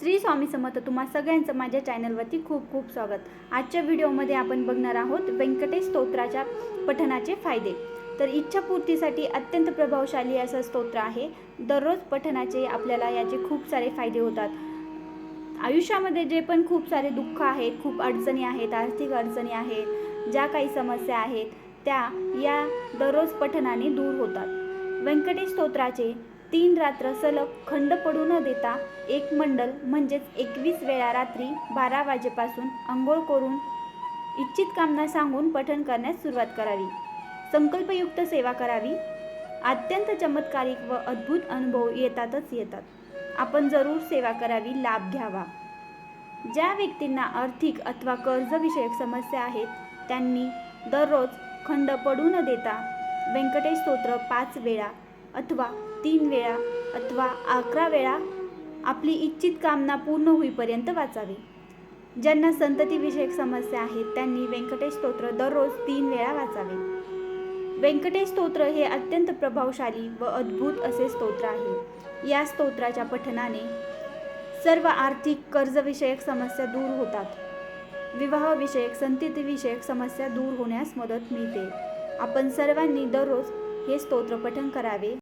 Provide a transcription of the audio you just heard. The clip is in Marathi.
श्री स्वामी समर्थ तुम्हा सगळ्यांचं माझ्या चॅनलवरती खूप खूप स्वागत. आजच्या व्हिडिओमध्ये आपण बघणार आहोत व्यंकटेश स्तोत्राच्या पठणाचे फायदे. तर इच्छापूर्तीसाठी अत्यंत प्रभावशाली असं स्तोत्र आहे. दररोज पठणाचे आपल्याला याचे खूप सारे फायदे होतात. आयुष्यामध्ये जे पण खूप सारे दुःख आहेत खूप अडचणी आहेत आर्थिक अडचणी आहेत ज्या काही समस्या आहेत त्या या दररोज पठणाने दूर होतात. व्यंकटेश स्तोत्राचे तीन रात्र सलग खंड पडू न देता एक मंडल म्हणजेच एकवीस वेळा रात्री बारा वाजेपासून आंघोळ करून इच्छित कामना सांगून पठण करण्यास सुरुवात करावी. संकल्पयुक्त सेवा करावी. अत्यंत चमत्कारिक व अद्भुत अनुभव येतातच येतात. आपण जरूर सेवा करावी लाभ घ्यावा. ज्या व्यक्तींना आर्थिक अथवा कर्जविषयक समस्या आहेत त्यांनी दररोज खंड पडू न देता व्यंकटेश स्तोत्र पाच वेळा अथवा तीन वेळा अथवा अकरा वेळा आपली इच्छित कामना पूर्ण होईपर्यंत वाचावी. ज्यांना संततीविषयक समस्या आहेत त्यांनी व्यंकटेश स्तोत्र दररोज तीन वेळा वाचावे. व्यंकटेश स्तोत्र हे अत्यंत प्रभावशाली व अद्भुत असे स्तोत्र आहे. या स्तोत्राच्या पठनाने सर्व आर्थिक कर्जविषयक समस्या दूर होतात. विवाहविषयक संततीविषयक समस्या दूर होण्यास मदत मिळते. आपण सर्वांनी दररोज हे स्तोत्र पठण करावे.